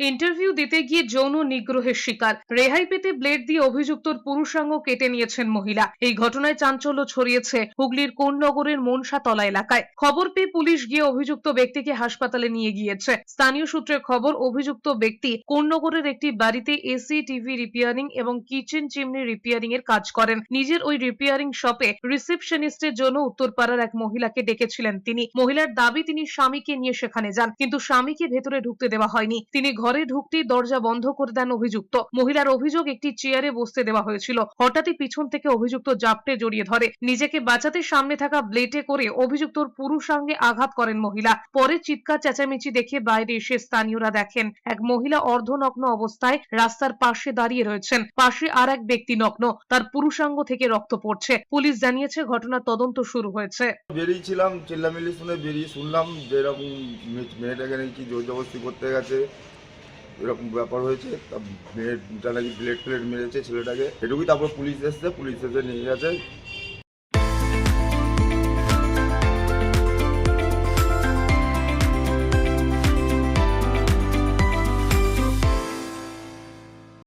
Interview দিতে গিয়ে যৌন নিগ্রহের শিকার। রেহাই পেতে ব্লেড দিয়ে অভিযুক্তর পুরুষাঙ্গ কেটে নিয়েছেন মহিলা। এই ঘটনায় চাঞ্চল্য ছড়িয়েছে হুগলির কোন্নগরের মনসাতলা এলাকায়। খবর পেয়ে পুলিশ গিয়ে অভিযুক্ত ব্যক্তিকে হাসপাতালে নিয়ে গিয়েছে। স্থানীয় সূত্রে খবর, অভিযুক্ত ব্যক্তি কোন্নগরের একটি বাড়িতে এসি টিভি রিপেয়ারিং এবং কিচেন চিমনি রিপেয়ারিং এর কাজ করেন। নিজের ওই রিপেয়ারিং শপে রিসেপশনিস্টের জন্য উত্তরপাড়ার এক মহিলাকে ডেকেছিলেন তিনি। মহিলার দাবি, তিনি স্বামীকে নিয়ে সেখানে যান, কিন্তু স্বামীকে ভেতরে ঢুকতে দেওয়া হয়নি। তিনি ঘরে ঢুকতেই দরজা বন্ধ করে দেন অভিযুক্ত। মহিলার অভিযোগ একটি চেয়ারে বসতে দেওয়া হয়েছিল। হঠাৎই পিছন থেকে অভিযুক্ত জাপটে জড়িয়ে ধরে। নিজেকে বাঁচাতে সামনে থাকা ব্লেটে করে অভিযুক্তর পুরুষাঙ্গে আঘাত করেন মহিলা। পরে চিৎকার, চেঁচামেচি দেখে বাইরে এসে স্থানীয়রা দেখেন, এক মহিলা অর্ধনগ্ন অবস্থায় রাস্তার পাশে দাঁড়িয়ে রয়েছেন। পাশে আর এক ব্যক্তি নগ্ন, তার পুরুষাঙ্গ থেকে রক্ত পড়ছে। পুলিশ জানিয়েছে ঘটনার তদন্ত শুরু হয়েছে। বেরিয়েছিলাম চিল্লামিল্লি শুনে বেরিয়ে শুনলাম যে এরকম মেয়েটাকে নাকি জোর জবরদস্তি করতে গেছে। এরকম ব্যাপার হয়েছে। তা দুটা নাকি ব্লেড ফ্লেড মেরেছে ছেলেটাকে। এটুকুই তারপর পুলিশ এসছে, পুলিশ এসে নিয়ে গেছে।